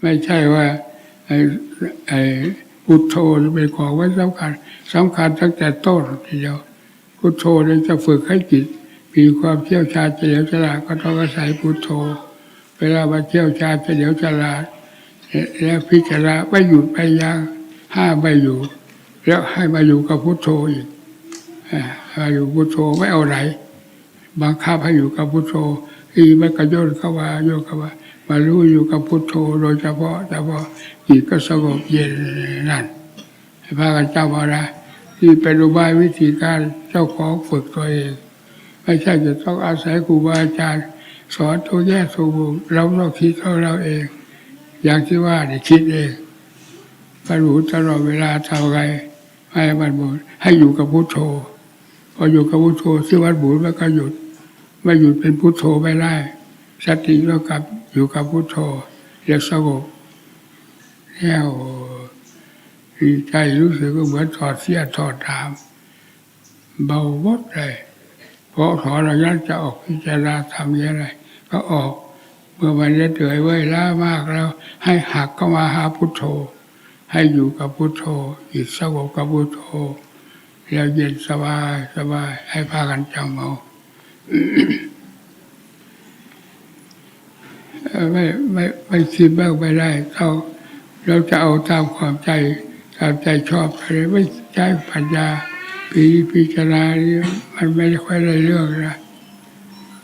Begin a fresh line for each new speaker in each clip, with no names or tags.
ไม่ใช่ว่าไอ้ไอ้พุทโธเป็นของไว้สำคัญสำคัญตั้งแต่ต้นทีเดียวพุทโธเนี่ยจะฝึกให้จิตมีความเชี่ยวชาญเฉลียวฉลาดก็ต้องอาศัยพุทโธ เวลามาเชี่ยวชาญเฉลียวฉลาดแล้วพิจารณาไม่หยุดไม่ยั้งห้าไม่อยู่ แล้วให้มาอยู่กับพุทโธอีกมาอยู่พุทโธไม่เอาไหนบังคับให้อยู่กับพุทโธอีมันก็โยนเข้ามาโยนเข้ามา มารู้อยู่กับพุทโธโดยเฉพาะเฉพาะจิตก็สงบเย็นนั่นให้พากันจำเอานะที่เป็นอุบายวิธีการเจ้าของฝึกตัวเอง ไม่ใช่จะต้องอาศัยครูบาอาจารย์ สอนตัวแยกตัวบุเราต้องคิดของเราเอง อย่างที่ว่าเนี่ยคิดเองบรรลุตลอดเวลาทำไงให้บรรลุให้อยู่กับพุทโธพออยู่กับพุทโธที่วัดบุญมันก็หยุดไม่หยุดเป็นพุทโธไม่ได้ สติก็กลับอยู่กับพุทโธเรียกสงบแล้วใจรู้สึกว่าเหมือนถอดเสี้ยถอดถาม เบาหมดเลยเพราะขอเรายันจะออกพิจารณาทำยังไงก็ออกเมื่อวันนี้เหนื่อยเว้ยล้ามากแล้ว ให้หักเข้ามาหาพุทโธ ให้อยู่กับพุทโธจิตสงบกับพุทโธแล้วเย็นสบายสบายให้พากันจำเอา เอ่ไม่ไม่ไม่คิดบ้างไม่ได้เราเราจะเอาตามความใจตามใจชอบอะไรไม่ใช้ปัญญาพิพิจารณานี่มันไม่ค่อยได้เรื่องนะ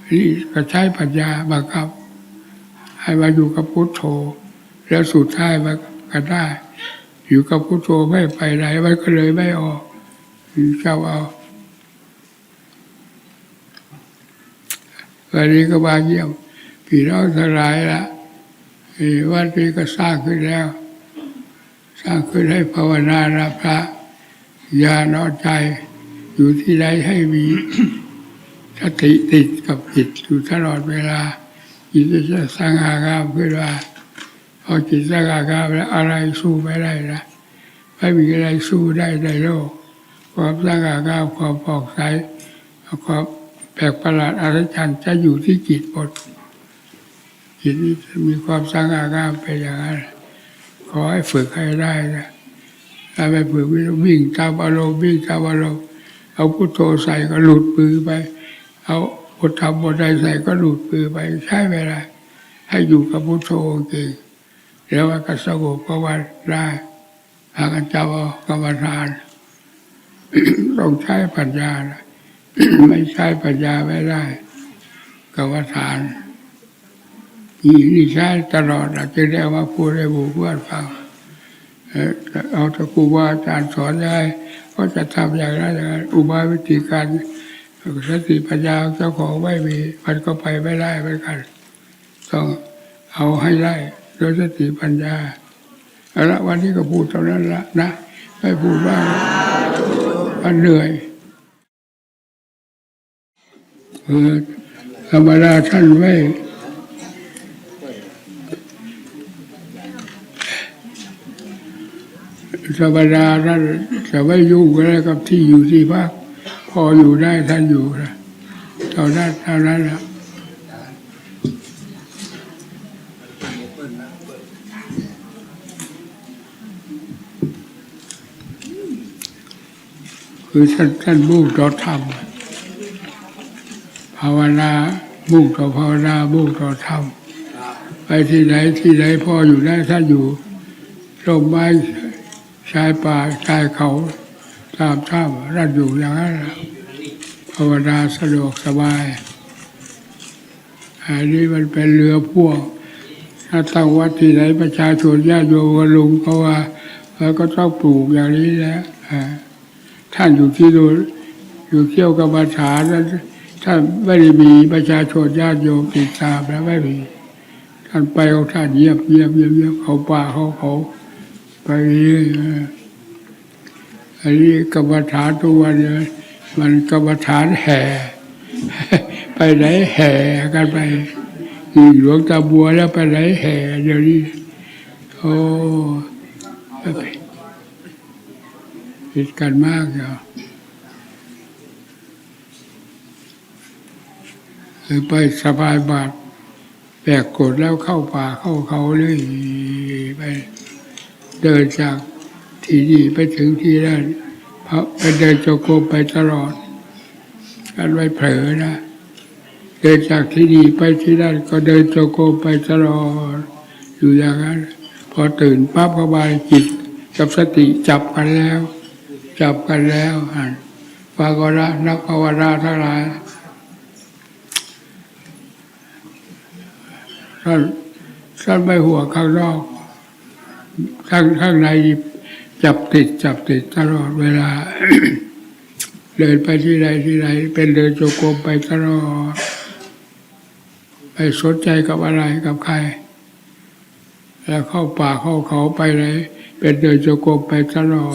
นี่ก็ใช้ปัญญาบังคับ ให้มาอยู่กับพุทโธ แล้วสุดท้ายมันก็ได้ อยู่กับพุทโธไม่ไปไหนมันก็เลยไม่ออกเจ้าเอาวันนี้ก็มาเยี่ยม พี่น้องทั้งหลายละวัดนี้ก็สร้างขึ้นแล้ว สร้างขึ้นให้ภาวนาละพระอยานอใจ อยู่ที่ใดให้มีสติติดกับจิตอยู่ตลอดเวลาจิตจะสร้างอางามขึ้นว่าพอจิตสร้างอางามแล้วอะไรสู้ไม่ได้นะไม่มีอะไรสู้ได้ในโลกความสร้างอางามความผ่องใสความแปลกประหลาดอัศจรรย์จะอยู่ที่จิตหมด จิตนี้มีความสง่างามไปอย่างนั้นขอให้ฝึกให้ได้นะถ้าไม่ฝึกวิ่งตามอารมณ์วิ่งตามอารมณ์เอาพุทโธใส่ก็หลุดมือไป เอาพุทธรรมบทใดใส่ก็หลุดมือไปใช่ไหมล่ะให้อยู่กับพุทโธจริงแล้วมันก็สงบก็ว่าได้หากันจำเอากรรมฐานต้องใช้ปัญญานะไม่ใช้ปัญญาไม่ได้กรรมฐาน นี่นี่ใช้ตลอดเราจจะได้มาพูดให้บุคคลฟังเอาตะครูบาอาจารย์สอนได้ก็จะทำอย่างนั้นอย่างนั้นอุบายวิธีการสติปัญญาเจ้าของไม่มีมันก็ไปไม่ได้เหมือนกัน ต้องเอาให้ได้โดยสติปัญญาเอาละวันนี้ก็พูดเท่านั้นละนะไม่พูดว่ากมันเหนื่อยเออธรรมดาท่านไม่ ธรรมดาท่านจะไม่ยุ่งอะไรกับที่อยู่ที่พักพออยู่ได้ท่านอยู่นะเท่านั้นเท่านั้นแหละคือท่านท่านมุ่งต่อธรรมภาวนามุ่งต่อภาวนามุ่งต่อธรรมไปที่ไหนที่ไหนพออยู่ได้ท่านอยู่ร่มไม้ ชายป่าชายเขาตามถ้ำรัดอยู่อย่างนั้นภาวนาสะดวกสบาย อันนี้มันเป็นเรือพ่วงถ้าตั้งวัดที่ไหนประชาชนญาติโยมก็ลุงเพราะว่าแล้วก็ต้องปลูกอย่างนี้แหละท่านอยู่ที่ดูอยู่เที่ยวกับมาฐานนั้นท่านไม่ได้มีประชาชนญาติโยมติดตามแล้วไม่มีท่านไปของท่านเยียบเยียบเยียบเยียบเขาป่าเขาเขา ไปเรื่อยๆอันนี้กรรมฐานทุกวันเนี่ยมันกรรมฐานแห่ ไปไหนแห่กันไปนี่หลวงตาบัวแล้วไปไหนแห่เดี๋ยวนี้โอ้ผิดกันมากเหรอหรือไปสบายบาทแบกกดแล้วเข้าป่าเข้าเขาเลยไป เดินจากที่นี่ไปถึงที่นั่นเพราะไปเดินจงกรมไปตลอดกันไว้เผลอนะเดินจากที่นี่ไปที่นั่นก็เดินจงกรมไปตลอด อยู่อย่างนั้น พอตื่นปั๊บเข้ามาจิตกับสติจับกันแล้ว จับกันแล้วอ่านปากระนักภาวนาทั้งหลายท่านท่านไม่ห่วงข้างนอก ข้างข้างในจับติดจับติดตลอดเวลา เดินไปที่ใดที่ใดเป็นเดินโจกรมไปตลอดไปสนใจกับอะไรกับใคร แล้วเข้าป่าเข้าเขาไปไหนเป็นเดินโจกรมไปตลอ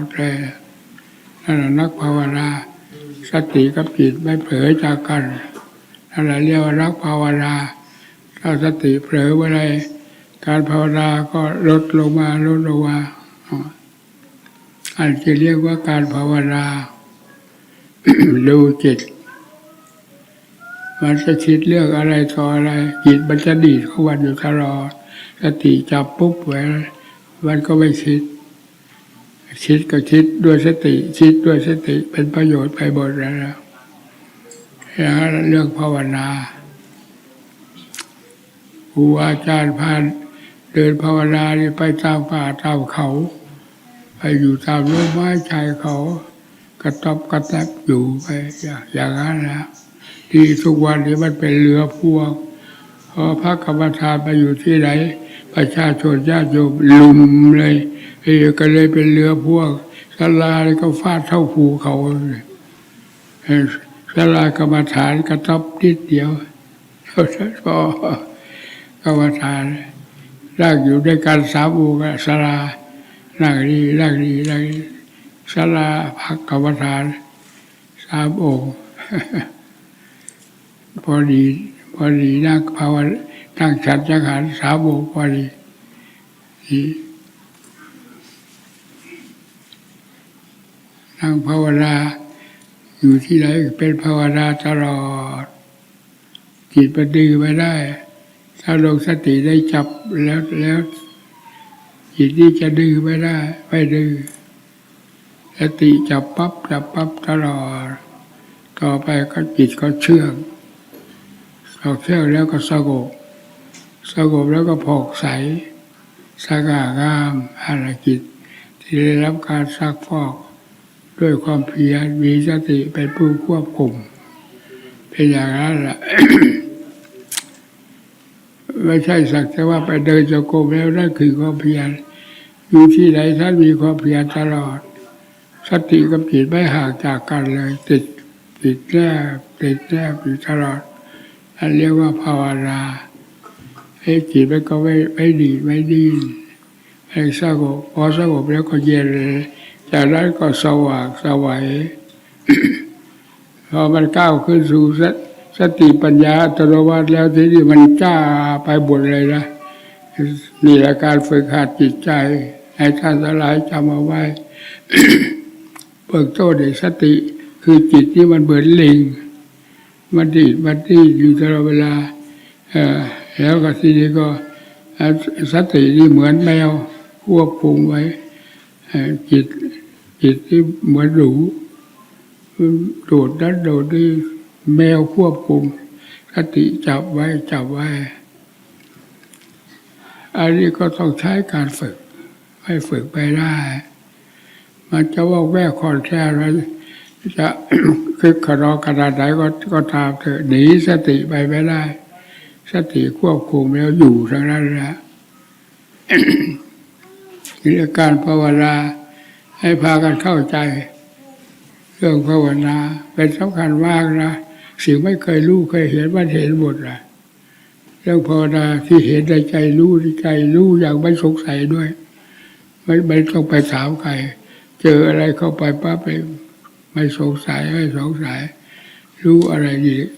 ดเลยนั่นแหละนักภาวนาสติกับจิตไม่เผลอจากกันนั่นแหละเรียกว่านักภาวนาถ้าสติเผลอเมื่อไร การภาวนาก็ลดลงมาลดลงมาอันจะเรียกว่าการภาวนาดูจิต มันจะคิดเรื่องอะไรต่ออะไร จิตมันจะดีดเข้าวันอยู่ตลอดสติจับปุ๊บไว้มันก็ไม่คิด คิดก็คิดด้วยสติ คิดด้วยสติเป็นประโยชน์ไปหมดแล้วอย่างเรื่องภาวนาครูอาจารย์พาน เดินภาวนาไปตามป่าตามเขา ไปอยู่ตามร่มไม้ชายเขา กระตอบกระแทบอยู่ไปอย่างนั้นนะที่ทุกวันนี้มันเป็นเรือพ่วงพอพระกรรมฐานไปอยู่ที่ไหน ประชาชนญาติโยมลุมเลยเอก็เลยเป็นเรือพ่วงสลายก็ฟาดเท่าภูเขาสลากรรมฐานกระตบนิดเดียวพอกรรมฐาน ร่างอยู่ด้วยกันสามองค์อะสลานั่งดีนั่งดีนั่งดีสลาพักกรรมฐานสามองค์พอดีพอดีนั่งภาวนานั่งฉันจังหันสามองค์พอดีดีนั่งภาวนาอยู่ที่ไหนเป็นภาวนาตลอดจิตมันดื้อไม่ได้ ถ้าลงสติได้จับแล้วแล้วจิตนี่จะดื้อไม่ได้ ไม่ดื้อสติจับปั๊บจับปั๊บตลอดต่อไปก็จิตก็เชื่องพอเชื่องแล้วก็สงบสงบแล้วก็ผ่องใสสง่างามอะไรจิตที่ได้รับการซักฟอก ด้วยความเพียรมีสติเป็นผู้ควบคุมเป็นอย่างนั้นแหละ ไม่ใช่สักแต่ว่าไปเดินจงกรมแล้วนั่นคือความเพียรอยู่ที่ไหนท่านมีความเพียรตลอด สติกับจิตไม่ห่างจากกันเลย ติดติดแนบติดแนบอยู่ตลอดอันเรียกว่าภาวนาให้จิตมันก็ไม่ไม่ดีไม่ดีให้สงบพอสงบแล้วก็เย็นเลยจากนั้นก็สว่างสวัยพอมันก้าวขึ้นสู่ สติปัญญาอัตโนมัติแล้วทีนี้มันจ้าไปหมดเลยนะนี่แหละการฝึกหัดจิตใจให้ท่านทั้งหลายจำเอาไว้เบิกโต้ในสติ คือจิตที่มันเบิดลิง มันดีดมันดีอยู่ตลอดเวลาแล้วก็ทีนี้ก็สตินี่เหมือนแมวควบคุมไว้จิตจิตที่เหมือนหนูโดดนั้นโดดนี่ แมวควบคุมสติจับไว้จับไว้ อันนี้ก็ต้องใช้การฝึกให้ฝึกไปได้ มันจะว่าแวกคอนแค่อะไรจะคึกขนองขนาดไหนก็ก็ตามเถอะหนีสติไปไม่ได้ สติควบคุมแล้วอยู่ทางนั้นแหละเรื่องการภาวนาให้พากันเข้าใจ เรื่องภาวนาเป็นสำคัญมากนะ สิ่งไม่เคยรู้เคยเห็นมันเห็นหมดนะเรื่องภาวนาที่เห็นในใจรู้ในใจรู้อย่างไม่สงสัยด้วยไม่ไม่ต้องไปถามใคร เจออะไรเข้าไปปั๊บไปไม่สงสัยไม่สงสัย รู้อะไร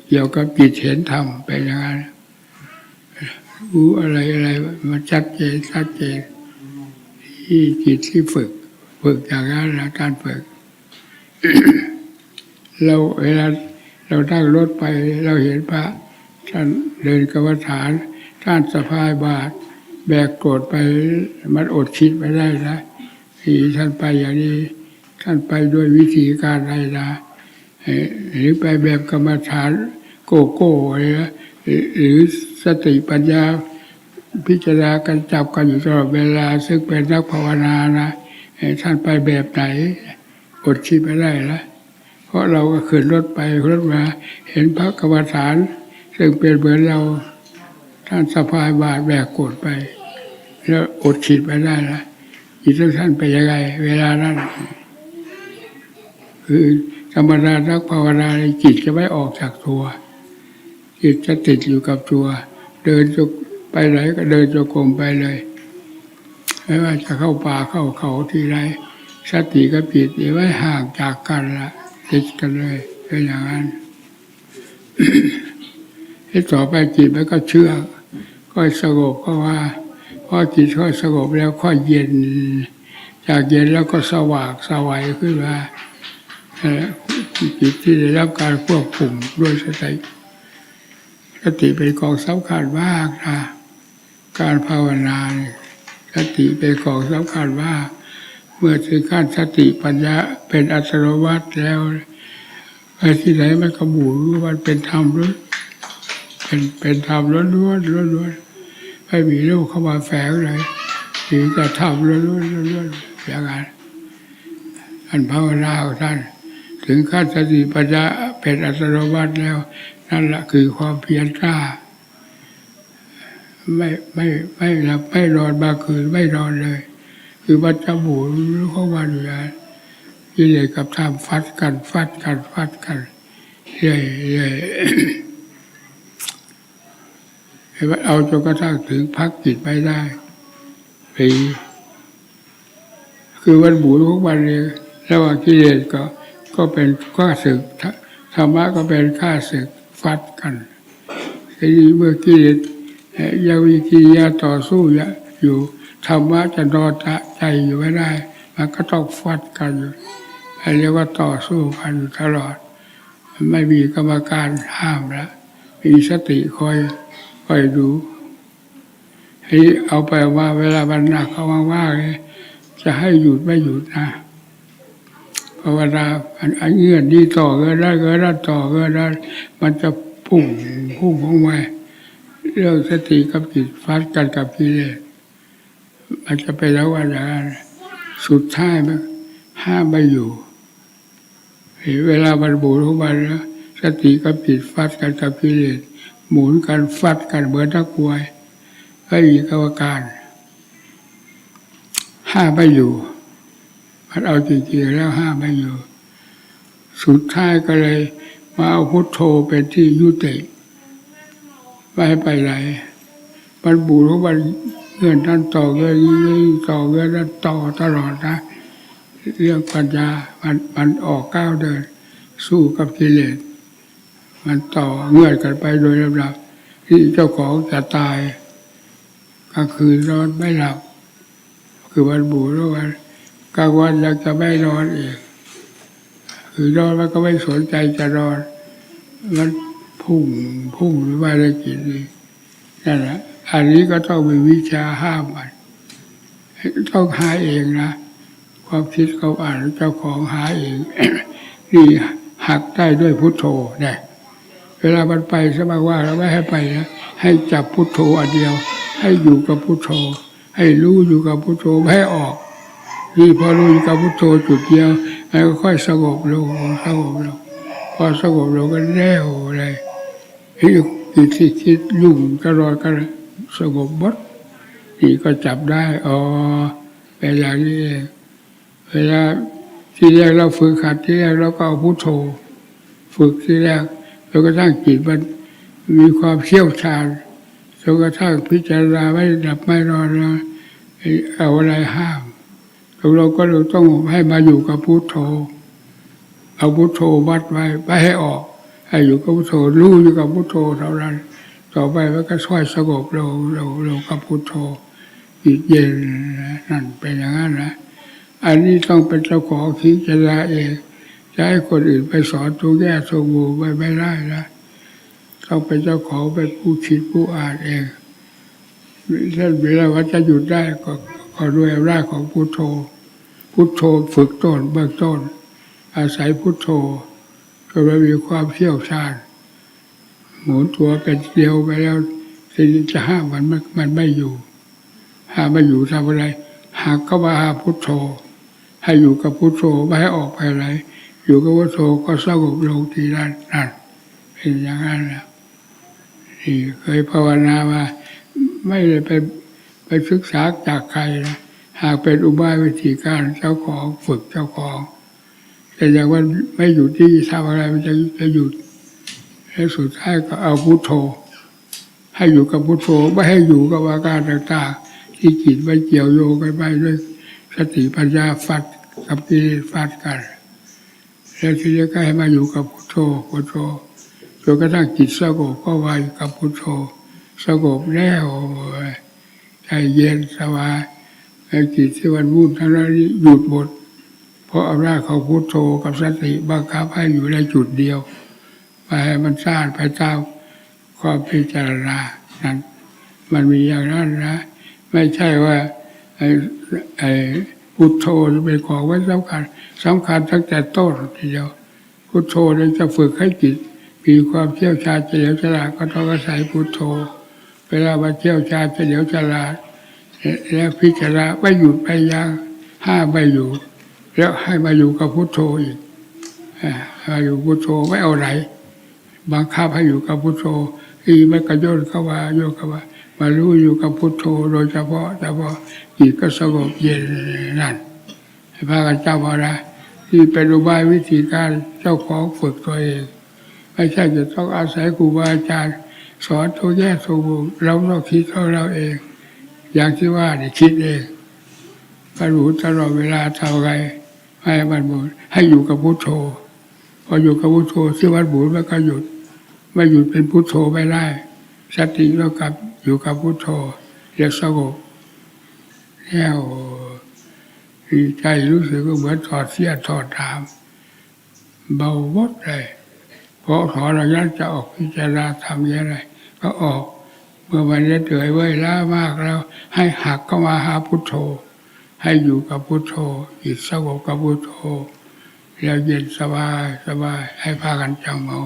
เกี่ยวกับจิตเห็นธรรมเป็นอย่างนั้นรู้อะไรอะไรมันชัดเจนชัดเจนที่จิตที่ฝึก ฝึกอย่างนั้นนะการฝึก เราเวลา เรานั่งรถไปเราเห็นพระท่านเดินกรรมฐาน ท่านสะพายบาตรแบกโกรธไปมันอดคิดไม่ได้นะที่ท่านไปอย่างนี้ ท่านไปด้วยวิธีการอะไรนะหรือไปแบบกรรมฐานโกโก้อะไรนะหรือสติปัญญาพิจารณากันจับกันอยู่ตลอดเวลา ซึ่งเป็นนักภาวนานะท่านไปแบบไหน อดคิดไม่ได้ละ เพราะเราก็ขึ้นรถไปรถมาเห็นพระกรรมฐาน ซึ่งเป็นเหมือนเราท่านสะพายบาตรแบกโกรธไป แล้วอดคิดไม่ได้ละจิตของท่านไปยังไง เวลานั้นคือธรรมดานักภาวนาในจิตจะไม่ออกจากตัวจิตจะติดอยู่กับตัว เดินจกไปไหนก็เดินจงกรมไปเลยไม่ว่าจะเข้าป่าเข้าเขาที่ไรสติกับจิตนี่ไม่ห่างจากกันละ ติดกันเลยเป็นอย่างนั้นที่ต่อไปจิตมันก็เชื่อค่อยสงบก็ว่าพอจิตค่อยสงบแล้วค่อยเย็น จากเย็นแล้วก็สว่างสวัยขึ้นมาจิตที่ได้รับการควบคุมด้วยสติสติเป็นกองสำคัญมากนะการภาวนาสติเป็นกองสำคัญมาก เมื่อถึงขั้นสติปัญญาเป็นอัตโนมัตแล้วไปที่ไหนมันก็บูรู้ว่ามันเป็นธรรมล้วนเป็นเป็นธรรมล้วนล้วนล้วนล้วนไม่มีลูกเข้ามาแฝงเลยมีแต่ธรรมล้วนล้วนล้วนล้วนอย่างนั้นท่านภาวนาของท่าน ถึงขั้นสติปัญญาเป็นอัตโนมัตแล้ว นั่นแหละคือความเพียรกล้าไม่ไม่ไม่หลับไม่นอนบางคืนไม่นอนเลย คือมันจะหมุนเข้ามาอยู่อย่างนั้นกิเลสกับธรรมฟัดกันฟัดกันฟัดกันเรื่อยเรื่อยเห็นไหมเอาจนกระทั่งถึงพักจิตไม่ได้ปีคือวันหมุนของมันเนี่ยระหว่ากิเลสก็ก็เป็นข้าศึกธรรมะก็เป็นข้าศึกฟัดกันทีนี้เมื่อกิเลสยังมีกิริยาต่อสู้อยู่ ธรรมะจะนอนใจอยู่ไม่ได้ มันก็ต้องฟัดกันอยู่เรียกว่าต่อสู้กันอยู่ตลอด ไม่มีกรรมการห้ามแล้วมีสติคอยคอยดูให้เอาไปว่าเวลามันหนักเขาว่างๆจะให้หยุดไม่หยุดนะภาวนาอันเงื่อนดีต่อเกินได้เกินได้ต่อเกินได้มันจะพุ่งพุ่งของมาเรื่องสติกับจิตฟัดกันกับกิเลส มันจะไปแล้วว่าอย่านสุดท้ายห้าไม่อยู่เวลามันบูรของมันแล้วสติกับจิตฟัดกันกับกิเลสหมุนกันฟัดกันเหมือนนักวยไม่มีกรรมการห้าไม่อยู่มันเอาจริงๆแล้วห้าไม่อยู่ สุดท้ายก็เลย มาเอาพุทโธเป็นที่ยุติไม่ให้ไปไหนมันบูรของมัน เงื่อนท่านต่อเงื่อนนี้ต่อเงื่อนนั้นต่อตลอดนะเรื่องปัญญามันมันออกก้าวเดิน สู้กับกิเลสมันต่อเงื่อนกันไปโดยลำดับที่เจ้าของจะตายกลางคืนนอนไม่หลับ คือวันบูรวันกลางวันยังจะไม่นอนอีกคือนอนมันก็ไม่สนใจจะนอนมันพุ่งพุ่งหรือว่าได้กินนี่นั่นแหละ อันนี้ก็ต้องมีวิชาห้ามมันต้องหาเองนะ ความคิดเขาอ่านเจ้าของหาเองนี่หักได้ด้วยพุทโธเนี่ยเวลามันไปสมากว่าเราไม่ให้ไปนะให้จับพุทโธอันเดียว ให้อยู่กับพุทโธ ให้รู้อยู่กับพุทโธไม่ให้ออกนี่พอรู้อยู่กับพุทโธจุดเดียวมันก็ค่อยสงบลงสงบลงพอสงบลงก็แน่วเลยที่จิตที่คิดยุ่งตลอดก็ สงบหมดนี่ก็จับได้อ๋อเป็นอย่างนี้ เวลาที่แรกเราฝึกขัดที่แรกเราก็เอาพุทโธ ฝึกที่แรกจนกระทั่งจิตมันมีความเชี่ยวชาญจนกระทั่งพิจารณาไม่หลับไม่นอนเอาอะไรห้ามเราก็เราต้องให้มาอยู่กับพุทโธ เอาพุทโธวัดไว้ไม่ให้ออก ให้อยู่กับพุทโธรู้อยู่กับพุทโธเท่านั้น ต่อไปมันก็ช่วยสงบเราเราเรากับพุทโธจิตเย็นนั่นเป็นอย่างนั้นนะอันนี้ต้องเป็นเจ้าของคิดจะละเองจะให้คนอื่นไปสอนทุกแง่ทุกมุมไม่ไม่ได้นะต้องเป็นเจ้าของเป็นผู้คิดผู้อ่านเองท่านเวลาว่าจะหยุดได้ก็ก็ด้วยอำนาจของพุทโธ พุทโธฝึกต้นเบื้องต้น อาศัยพุทโธจนเรามีความเชี่ยวชาญ หมุนตัวเป็นเดียวไปแล้วสิ่งจะห้ามมันมันมันไม่อยู่ห้ามไม่อยู่ทำอะไร หากเข้ามาหาพุทโธ ให้อยู่กับพุทโธไม่ให้ออกไปอะไหนอยู่กับพุทโธก็สงบลงที่นั่นนั่นเป็นอย่างนั้นแหละนี่เคยภาวนามาไม่ได้ไปไปศึกษาจากใครนะหากเป็นอุบายวิธีการเจ้าของฝึกเจ้าของ แต่อย่างว่าไม่อยู่ที่ทำอะไรมันจะจะหยุด แล้วสุดท้ายก็เอาพุโทโธ ให้อยู่กับพุโทโธไม่ให้อยู่กับอาการต่างๆที่จิตไปเกี่ยวโยงกันไปด้วยสติปัญญาฟัดกับกิเลสฟัดกัน แล้วทีนี้ก็ให้มาอยู่กับพุโทโธพุโทโธจนกระทั่งจิตสงบก็ไวอยู่กับพุโทโธสงบแล้วใจเย็นสบายไอ้จิตที่วันวุ่นทั้งนั้นหยุดหมดเพราะอำนาจของพุโทโธกับสติบังคับให้อยู่ในจุดเดียว ไปให้มันสร้างไปตามความพิจารณานั้นมันมีอย่างนั้นนะไม่ใช่ว่าไอ้ไอ้พุทโธจะเป็นของไว้สำคัญสำคัญตั้งแต่ต้นทีเดียวพุทโธเนี่ยจะฝึกให้จิตมีความเชี่ยวชาญเฉลียวฉลาดก็ต้องอาศัยพุทโธ เวลามาเชี่ยวชาญเฉลียวฉลาดแล้วพิจารณาไม่หยุดไม่ยั้งห้าไม่อยู่ แล้วให้มาอยู่กับพุทโธอีกอ่ามาอยู่พุทโธไม่เอาไหน บังคับให้อยู่กับพุทโธอีไม่กระโยนเข้ามาโยนเข้ามามารู้อยู่กับพุทโธโดยเฉพาะเฉพาะจิตก็สงบเย็นนั่นให้พากันเจำเอานะที่เป็นอุบายวิธีการเจ้าของฝึกตัวเองไม่ใช่จะต้องอาศัยครูบาอาจารย์ สอนตัวแยกตัวมุมเราต้องคิดของเราเอง อย่างที่ว่าเนี่ยคิดเองก็รู้ตลอดเวลาเท่าไรให้มันหมดให้อยู่กับพุทโธ พออยู่กับพุทโธที่วัดบุญมันก็หยุดไม่หยุดเป็นพุทโธไม่ได้สติเรากลับอยู่กับพุทโธเรียกสงบแล้วใจรู้สึกก็เหมือนถอดเสี้ยถอดถาม เบาหมดเลยเพราะถอนระยะจะออกพิจารณาทำยังไงก็ออก เมื่อวันนี้เหนื่อยเว้ยล้ามากแล้ว ให้หักเข้ามาหาพุทโธ ให้อยู่กับพุทโธจิตสงบกับพุทโธ แล้วเย็นสบายสบาย ให้พากันจำเอา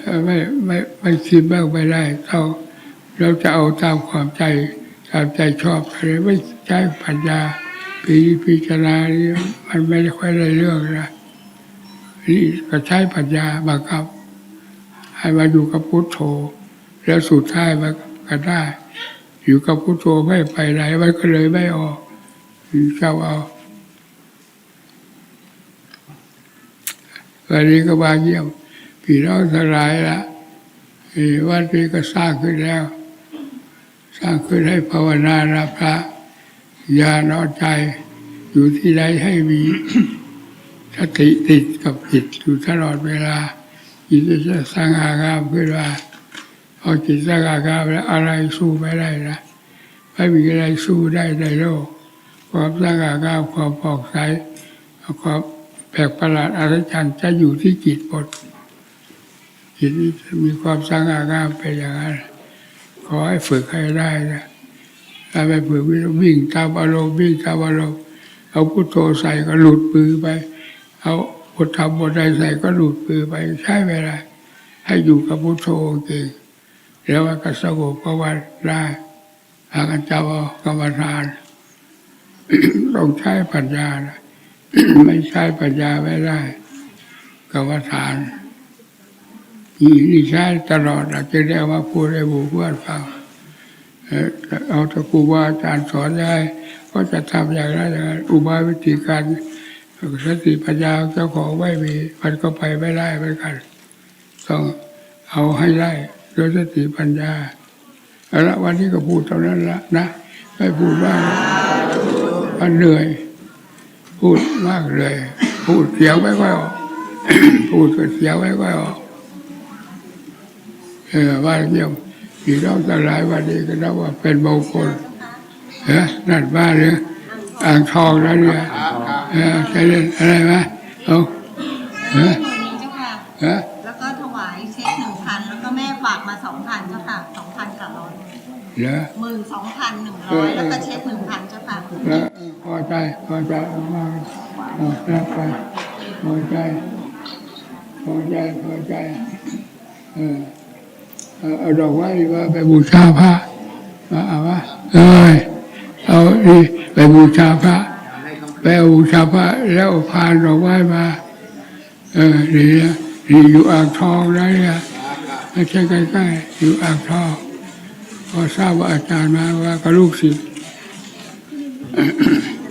เอ่อไม่ไม่ไม่คิดบ้างไม่ได้เราเราจะเอาตามความใจตามใจชอบอะไรไม่ใช้ปัญญาพิพิจารณานี่มันไม่ได้ค่อยได้เรื่องนะนี่ก็ใช้ปัญญาบังคับ ให้มาอยู่กับพุทโธ แล้วสุดท้ายมันก็ได้ อยู่กับพุทโธไม่ไปไหนมันก็เลยไม่ออก เข้าเอาวันนี้ก็มาเยี่ยมพี่น้องทั้งหลายละเอ่อวัดนี้ก็สร้างขึ้นแล้ว สร้างขึ้นให้ภาวนานะพระอย่านอนใจ อยู่ที่ใดให้มีสติติดกับจิตอยู่ตลอดเวลาจิตจะสร้างอางามขึ้นมาพอจิตสร้างอางามแล้วอะไรสู้ไม่ได้นะไม่มีอะไรสู้ได้ในโลก ความสง่างามความผ่องใสความแปลกประหลาดอัศจรรย์จะอยู่ที่จิตหมดจิตนี้จะมีความสง่างามไปอย่างนั้นขอให้ฝึกให้ได้นะถ้าไม่ฝึกวิ่งตามอารมณ์วิ่งตามอารมณ์เอาพุทโธใส่ก็หลุดปือไป เอาพุทธรรมบทใดใส่ก็หลุดปือไป ใช่ไหมล่ะให้อยู่กับพุทโธเก่งแล้วก็สงบก็วันได้หากันจำเอากรรมฐาน ต้องใช้ปัญญานะไม่ใช้ปัญญาไม่ได้กรรมฐานนี่นี่ใช้ตลอดอาจจะได้เอาพูดให้บุคคลฟังเออเอาตะครูว่าอาจารย์สอนได้ก็จะทำอย่างนั้นอย่างนั้นอุบายวิธีการสติปัญญาเจ้าของไม่มีมันก็ไปไม่ได้เหมือนกันต้องเอาให้ได้โดยสติปัญญาเอาละวันนี้ก็พูดเท่านั้นละนะไม่พูดมา กมันเหนื่อย พูดมากเลย พูดเสียงไม่ค่อยออกพูดก็เสียงไม่ค่อยออกเออว่าเยี่ยมพี่น้องทั้งหลายวันนี้ก็นับว่าเป็นมงคลเฮ้นั่นบ้านเนี่ยอ่างทองแล้วเนี่ยเออใช่เล่นอะไรไหมเอาเฮ้
หมื่นหนึ่งเจ้าค่ะ
เฮ้
แล้วก็ถวายเช็คหนึ่งพันแล้วก็แม่ฝาก
เหรอ
หมื่นสองพันหนึ่งร้อยแล้วก็เช็คหนึ่งพันเจ้าค่ะ
แล้วพอใจพอใจมากเอาแล้วไปพอใจพอใจพอใจเออเอาดอกไม้ดีกว่าไปบูชาพระมาเอาวะเอ้ยเอาดิไปบูชาพระไปบูชาพระแล้วพานดอกไม้มาเออดีนะดีอยู่อ่างทองนะเนี่ยไม่ใช่ใกล้ๆอยู่อ่างทองพอทราบว่าอาจารย์มาว่าก็ลูกศิษย์ 嗯嗯